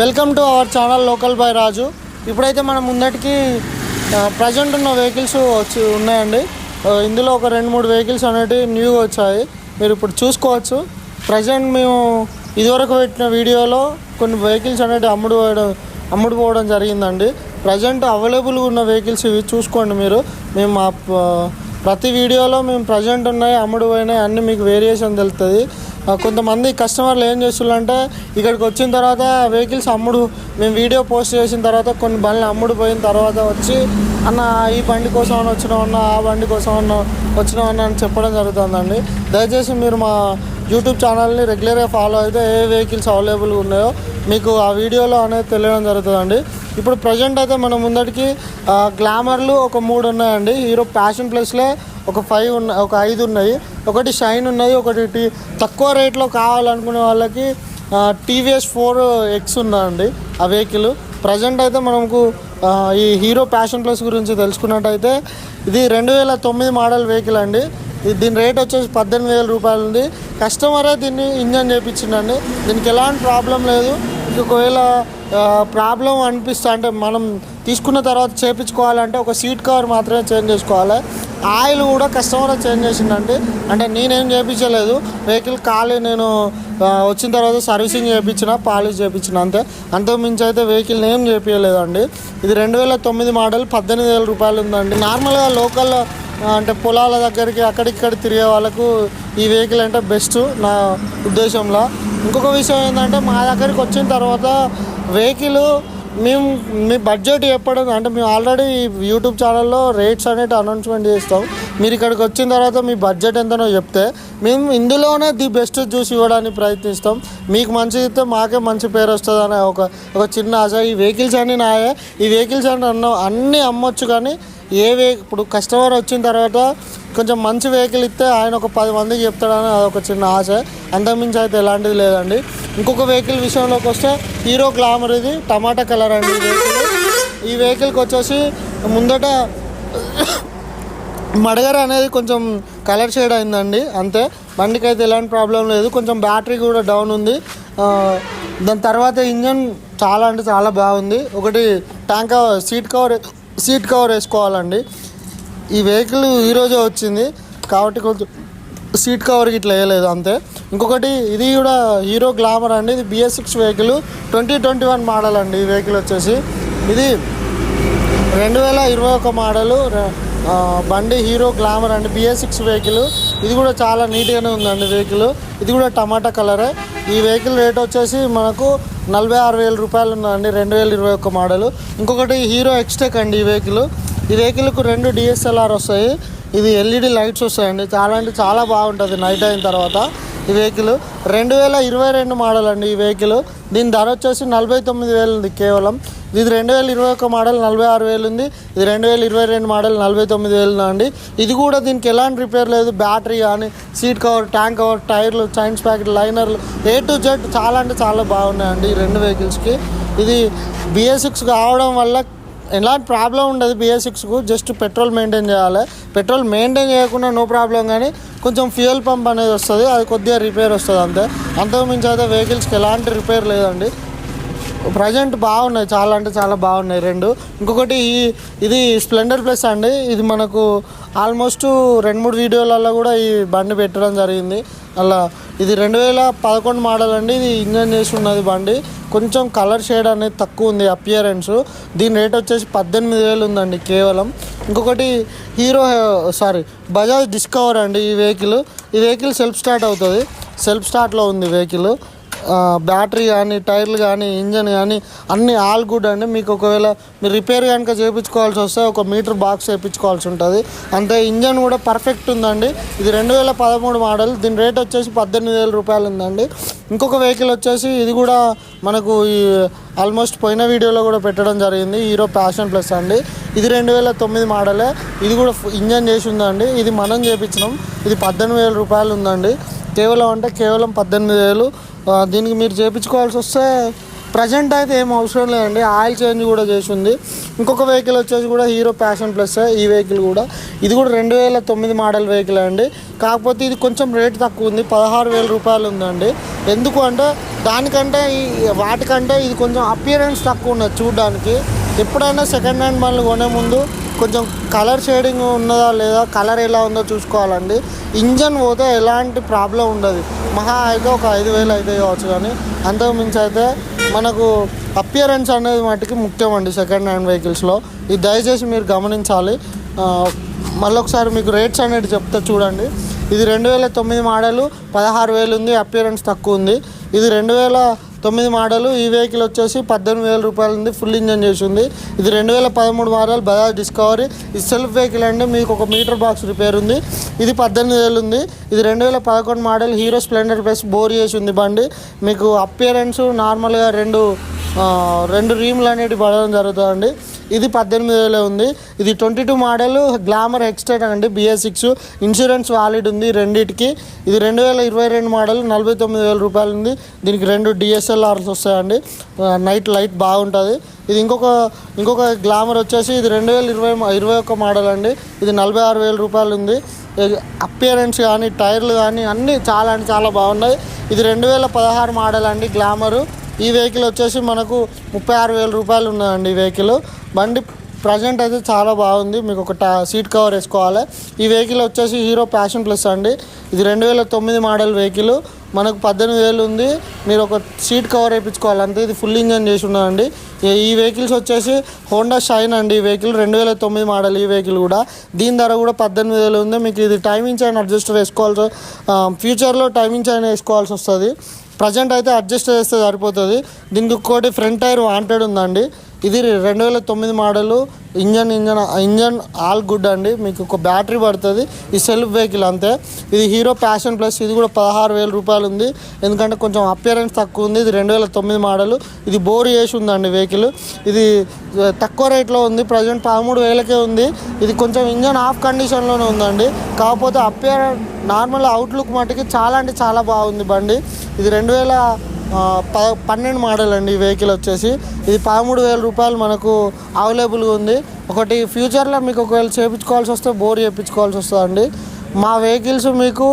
Welcome to our channel local boy Raju ఇప్పుడైతే మనం ముందటికి present ఉన్న వెహికల్స్ వచ్చి ఉన్నాయండి. ఇందులో ఒక రెండు మూడు వెహికల్స్ అనేటివి న్యూగా వచ్చాయి. మీరు ఇప్పుడు చూసుకోవచ్చు. ప్రజెంట్ మేము ఇదివరకు పెట్టిన వీడియోలో కొన్ని వెహికల్స్ అనేవి అమ్ముడు పోయడం అమ్ముడు పోవడం జరిగిందండి. ప్రజెంట్ అవైలబుల్గా ఉన్న వెహికల్స్ ఇవి చూసుకోండి మీరు. మేము ప్రతి వీడియోలో మేము ప్రజెంట్ ఉన్నాయి అమ్ముడు పోయినాయి అన్నీ మీకు వేరియేషన్ తెలుస్తుంది కొంతమంది కస్టమర్లు ఏం చేస్తున్నారంటే ఇక్కడికి వచ్చిన తర్వాత వెహికల్స్ అమ్ముడు మేము వీడియో పోస్ట్ చేసిన తర్వాత కొన్ని బండ్లు అమ్ముడు పోయిన తర్వాత వచ్చి అన్న ఈ బండి కోసం అని వచ్చినామన్న ఆ బండి కోసం అన్న వచ్చినామన్న అని చెప్పడం జరుగుతుందండి. దయచేసి మీరు మా యూట్యూబ్ ఛానల్ని రెగ్యులర్గా ఫాలో అయితే ఏ వెహికల్స్ అవైలబుల్గా ఉన్నాయో మీకు ఆ వీడియోలో అనేది తెలియడం జరుగుతుందండి. ఇప్పుడు ప్రజెంట్ అయితే మన ముందటికి గ్లామర్లు ఒక మూడు ఉన్నాయండి. హీరో ప్యాషన్ ప్లస్లే ఒక ఫైవ్ ఉన్న ఒక ఐదు ఉన్నాయి. ఒకటి షైన్ ఉన్నాయి ఒకటి తక్కువ రేట్లో కావాలనుకునే వాళ్ళకి టీవీఎస్ ఫోర్ ఎక్స్ ఉందండి ఆ వెహికల్ ప్రజెంట్ అయితే మనకు ఈ హీరో ప్యాషన్ ప్లస్ గురించి తెలుసుకున్నట్టయితే ఇది రెండు వేల తొమ్మిది మోడల్ వెహికల్ అండి. దీని రేట్ వచ్చేసి పద్దెనిమిది వేల రూపాయలు ఉంది. కస్టమరే దీన్ని ఇంజన్ చేయించిండండి దీనికి ఎలాంటి ప్రాబ్లం లేదు. ఒకవేళ ప్రాబ్లం అనిపిస్తా అంటే మనం తీసుకున్న తర్వాత చేయించుకోవాలంటే ఒక సీట్ కవర్ మాత్రమే చేంజ్ చేసుకోవాలి. ఆయిల్ కూడా కస్టమర్ చేంజ్ చేసిందండి. అంటే నేనేం చేయించలేదు వెహికల్ ఖాళీ నేను వచ్చిన తర్వాత సర్వీసింగ్ చేయించిన పాలిష్ చేయించిన అంతే. అంతకు మించి అయితే వెహికల్ ఏం చేపించలేదండి ఇది రెండు వేల తొమ్మిది మోడల్ పద్దెనిమిది వేల రూపాయలు ఉందండి. నార్మల్గా లోకల్ అంటే పొలాల దగ్గరికి అక్కడిక్కడ తిరిగే వాళ్ళకు ఈ వెహికల్ అంటే బెస్ట్ నా ఉద్దేశంలో. ఇంకొక విషయం ఏంటంటే మా దగ్గరికి వచ్చిన తర్వాత వెహికల్ మేము మీ బడ్జెట్ చెప్పడం అంటే మేము ఆల్రెడీ యూట్యూబ్ ఛానల్లో రేట్స్ అనేవి అనౌన్స్మెంట్ చేస్తాం. మీరు ఇక్కడికి వచ్చిన తర్వాత మీ బడ్జెట్ ఎంతనో చెప్తే మేము ఇందులోనే ది బెస్ట్ చూసి ఇవ్వడానికి ప్రయత్నిస్తాం. మీకు మంచిది ఇస్తే మాకే మంచి పేరు వస్తుంది అనే ఒక ఒక చిన్న ఆశ. ఈ వెహికల్స్ అన్నీ నాయే. ఈ వెహికల్స్ అన్నీ అన్న అన్నీ అమ్మొచ్చు కానీ ఏ వే ఇప్పుడు కస్టమర్ వచ్చిన తర్వాత కొంచెం మంచి వెహికల్ ఇస్తే ఆయన ఒక పది మందికి చెప్తాడని అదొక చిన్న ఆశ. అంతకుమించి అయితే ఎలాంటిది లేదండి. ఇంకొక వెహికల్ విషయంలోకి వస్తే హీరో గ్లామర్ ఇది టమాటా కలర్ అండి ఈ వెహికల్. ఈ వెహికల్కి వచ్చేసి ముందట మడగర అనేది కొంచెం కలర్ షేడ్ అయిందండి అంతే. బండికి అయితే ఎలాంటి ప్రాబ్లం లేదు. కొంచెం బ్యాటరీ కూడా డౌన్ ఉంది. దాని తర్వాత ఇంజన్ చాలా అంటే చాలా బాగుంది. ఒకటి tank seat cover seat cover వేసుకోవాలండి. ఈ వెహికల్ ఈరోజే వచ్చింది. కాబట్టి కొంచెం సీట్ కవర్ ఇట్లా వేయలేదు అంతే. ఇంకొకటి ఇది కూడా హీరో గ్లామర్ అండి. ఇది BS six vehicle. Twenty twenty one model అండి ఈ వెహికల్ వచ్చేసి. ఇది రెండు వేల ఇరవై ఒక మోడలు. బండి హీరో గ్లామర్ అండి. BS six vehicle. ఇది కూడా చాలా నీట్గానే ఉందండి వెహికల్. ఇది కూడా టమాటా కలరే. ఈ వెహికల్ రేట్ వచ్చేసి మనకు నలభై ఆరు వేల రూపాయలు ఉందండి రెండు వేల ఇరవై ఒక్క మోడల్. ఇంకొకటి హీరో ఎక్స్టెక్ అండి ఈ వెహికల్. ఈ వెహికల్కు రెండు డిఎస్ఎల్ఆర్ వస్తాయి. ఇది ఎల్ఈడి లైట్స్ వస్తాయండి. చాలా అంటే చాలా బాగుంటుంది. నైట్ అయిన తర్వాత ఈ వెహికల్. రెండు వేల ఇరవై రెండు మోడల్ అండి ఈ వెహికల్. దీని ధర వచ్చేసి నలభై తొమ్మిది వేలు ఉంది కేవలం. ఇది రెండు వేల ఇరవై ఒక మోడల్ నలభై ఆరు వేలు ఉంది. ఇది రెండు వేల ఇరవై రెండు మోడల్ నలభై తొమ్మిది వేలు అండి. ఇది కూడా దీనికి ఎలాంటి రిపేర్ లేదు. బ్యాటరీ కానీ సీట్ కవర్ ట్యాంక్ కవర్ టైర్లు చైన్స్ ప్యాకెట్ లైనర్లు ఏ టు జెడ్ చాలా అంటే చాలా బాగున్నాయండి ఈ రెండు వెహికల్స్కి ఇది బిఎస్ సిక్స్ కావడం వల్ల ఎలాంటి ప్రాబ్లం ఉండదు బిఎస్ సిక్స్కు జస్ట్ పెట్రోల్ మెయింటైన్ చేయాలి. పెట్రోల్ మెయింటైన్ చేయకుండా నో ప్రాబ్లం కానీ కొంచెం ఫ్యూయల్ పంప్ అనేది వస్తుంది. అది కొద్దిగా రిపేర్ వస్తుంది అంతే. అంతకు మించి అయితే వెహికల్స్కి ఎలాంటి రిపేర్ లేదండి. ప్రజెంట్ బాగున్నాయి. చాలా అంటే చాలా బాగున్నాయి రెండు. ఇంకొకటి ఇది స్ప్లెండర్ ప్లస్ అండి. ఇది మనకు ఆల్మోస్ట్ రెండు మూడు వీడియోలలో కూడా ఈ బండి పెట్టడం జరిగింది. అలా ఇది రెండు వేల పదకొండు మోడల్ అండి. ఇది ఇంజన్ చేసి ఉన్నది బండి. కొంచెం కలర్ షేడ్ అనేది తక్కువ ఉంది అపియరెన్స్. దీని రేట్ వచ్చేసి పద్దెనిమిది వేలు ఉందండి కేవలం. ఇంకొకటి హీరో సారీ బజాజ్ డిస్కవర్ అండి ఈ వెహికల్. ఈ వెహికల్ సెల్ఫ్ స్టార్ట్ అవుతుంది. సెల్ఫ్ స్టార్ట్లో ఉంది వెహికల్. బ్యాటరీ కానీ టైర్లు కానీ ఇంజన్ కానీ అన్నీ ఆల్ గుడ్ అండి. మీకు ఒకవేళ మీరు రిపేర్ కనుక చేయించుకోవాల్సి వస్తే ఒక మీటర్ బాక్స్ వేయించుకోవాల్సి ఉంటుంది. అంతే ఇంజన్ కూడా పర్ఫెక్ట్ ఉందండి. ఇది రెండు వేల పదమూడు మోడల్. దీని రేట్ వచ్చేసి పద్దెనిమిది వేల రూపాయలు ఉందండి. ఇంకొక వెహికల్ వచ్చేసి ఇది కూడా మనకు ఈ ఆల్మోస్ట్ పోయిన వీడియోలో కూడా పెట్టడం జరిగింది. హీరో ప్యాషన్ ప్లస్ అండి. ఇది రెండు వేల తొమ్మిది మోడలే. ఇది కూడా ఇంజన్ చేసి ఉందండి. ఇది మనం చేయించినాం ఇది పద్దెనిమిది వేల రూపాయలు ఉందండి. కేవలం అంటే కేవలం పద్దెనిమిది వేలు దీనికి మీరు చేయించుకోవాల్సి వస్తే ప్రజెంట్ అయితే ఏం అవసరం లేదండి. ఆయిల్ చేంజ్ కూడా చేసింది. ఇంకొక వెహికల్ వచ్చేసి కూడా హీరో ప్యాషన్ ప్లస్ ఈ వెహికల్ కూడా. ఇది కూడా రెండు వేల తొమ్మిది మోడల్ వెహికల్ అండి. కాకపోతే ఇది కొంచెం రేట్ తక్కువ ఉంది. పదహారు వేల రూపాయలు ఉందండి. ఎందుకు అంటే దానికంటే ఈ వాటికంటే ఇది కొంచెం అపియరెన్స్ తక్కువ ఉన్నది చూడడానికి. ఎప్పుడైనా సెకండ్ హ్యాండ్ బండ్లు కొనే ముందు కొంచెం కలర్ షేడింగ్ ఉన్నదా లేదా కలర్ ఎలా ఉందో చూసుకోవాలండి. ఇంజన్ పోతే ఎలాంటి ప్రాబ్లం ఉండదు. మహా అయితే ఒక ఐదు వేలు అయితే కావచ్చు కానీ అంతకు మించి అయితే మనకు అపియరెన్స్ అనేది మట్టుకి ముఖ్యం అండి సెకండ్ హ్యాండ్ వెహికల్స్లో. ఇది దయచేసి మీరు గమనించాలి. మళ్ళొకసారి మీకు రేట్స్ అనేది చెప్తే చూడండి. ఇది రెండు వేల తొమ్మిది మోడలు పదహారు వేలు ఉంది అపియరెన్స్ తక్కువ ఉంది. ఇది రెండు వేల తొమ్మిది మోడలు ఈ వెహికల్ వచ్చేసి పద్దెనిమిది వేల రూపాయలు ఉంది ఫుల్ ఇంజన్ చేసి ఉంది. ఇది రెండు వేల పదమూడు మోడల్ బజాజ్ డిస్కవరీ. ఇది సెల్ఫ్ వెహికల్ అండి. మీకు ఒక మీటర్ బాక్స్ రిపేర్ ఉంది. ఇది పద్దెనిమిది వేలు ఉంది. ఇది రెండు వేల పదకొండు model Hero Splendor plus bore చేసి ఉంది బండి. మీకు అపియరెన్స్ నార్మల్గా రెండు రెండు రీమ్లు అనేవి పడడం జరుగుతుందండి. ఇది పద్దెనిమిది వేలే ఉంది. ఇది twenty two model glamour estate అండి బిఎస్ సిక్స్. ఇన్సూరెన్స్ వాలిడ్ ఉంది రెండింటికి. ఇది రెండు వేల ఇరవై రెండు మోడల్ నలభై తొమ్మిది వేల రూపాయలు ఉంది. దీనికి రెండు డిఎస్ఎల్ఆర్స్ వస్తాయండి. నైట్ లైట్ బాగుంటుంది. ఇది ఇంకొక ఇంకొక గ్లామర్ వచ్చేసి ఇది రెండు వేల ఇరవై ఇరవై ఒక్క మోడల్ అండి. ఇది నలభై ఆరు వేల రూపాయలు ఉంది. అపియరెన్స్ కానీ టైర్లు కానీ అన్నీ చాలా అంటే చాలా బాగున్నాయి. ఇది రెండు వేల పదహారు మోడల్ అండి గ్లామరు. ఈ వెహికల్ వచ్చేసి మనకు ముప్పై ఆరు వేల రూపాయలు ఉన్నదండి ఈ వెహికల్. బండి ప్రజెంట్ అయితే చాలా బాగుంది. మీకు ఒక టా సీట్ కవర్ వేసుకోవాలి. ఈ వెహికల్ వచ్చేసి హీరో ప్యాషన్ ప్లస్ అండి. ఇది రెండు వేల తొమ్మిది మోడల్ వెహికల్. మనకు పద్దెనిమిది వేలు ఉంది. మీరు ఒక సీట్ కవర్ వేయించుకోవాలి. అంతే ఇది ఫుల్ ఇంజన్ చేసి ఉన్నదండి ఈ- వెహికల్స్ వచ్చేసి హోండా షైన్ అండి ఈ వెహికల్. రెండు వేల తొమ్మిది మోడల్ ఈ వెహికల్ కూడా. దీని ధర కూడా పద్దెనిమిది వేలు ఉంది. మీకు ఇది టైమింగ్ చైన్ అడ్జస్టర్ వేసుకోవాల్సి ఫ్యూచర్లో టైమింగ్ చైన్ వేసుకోవాల్సి వస్తుంది. ప్రజెంట్ అయితే అడ్జస్ట్ చేస్తే సరిపోతుంది. దీనికి ఇంకోటి ఫ్రంట్ టైర్ వాంటెడ్ ఉందండి. ఇది రెండు వేల తొమ్మిది model. Engine engine engine all good అండి. మీకు ఒక బ్యాటరీ పడుతుంది. ఈ సెల్ఫ్ వెహికల్ అంతే. ఇది హీరో ప్యాషన్ ప్లస్. ఇది కూడా పదహారు వేల రూపాయలు ఉంది. ఎందుకంటే కొంచెం అపియరెన్స్ తక్కువ ఉంది. ఇది రెండు వేల తొమ్మిది మోడలు. ఇది బోర్ చేసి ఉందండి వెహికల్. ఇది తక్కువ రేట్లో ఉంది. ప్రజెంట్ పదమూడు వేలకే ఉంది. ఇది కొంచెం ఇంజన్ ఆఫ్ కండిషన్లోనే ఉందండి. కాకపోతే అపియర్ నార్మల్ అవుట్లుక్ మటుకి చాలా అంటే చాలా బాగుంది బండి. ఇది రెండు వేల ప పన్నెండు మోడల్ అండి ఈ వెహికల్ వచ్చేసి. ఇది పదమూడు వేల రూపాయలు మనకు అవైలబుల్గా ఉంది. ఒకటి ఫ్యూచర్లో మీకు ఒకవేళ చేయించుకోవాల్సి వస్తే బోర్ చేయించుకోవాల్సి వస్తుందండి. మా వెహికల్స్ మీకు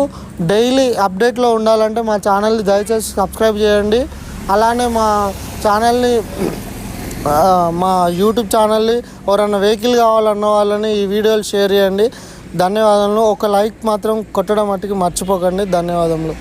డైలీ అప్డేట్లో ఉండాలంటే మా ఛానల్ని దయచేసి సబ్స్క్రైబ్ చేయండి. అలానే మా ఛానల్ని మా యూట్యూబ్ ఛానల్ని ఎవరన్నా వెహికల్ కావాలన్న వాళ్ళని ఈ వీడియోలు షేర్ చేయండి. ధన్యవాదములు. ఒక లైక్ మాత్రం కొట్టడం మట్టుకు మర్చిపోకండి. ధన్యవాదములు.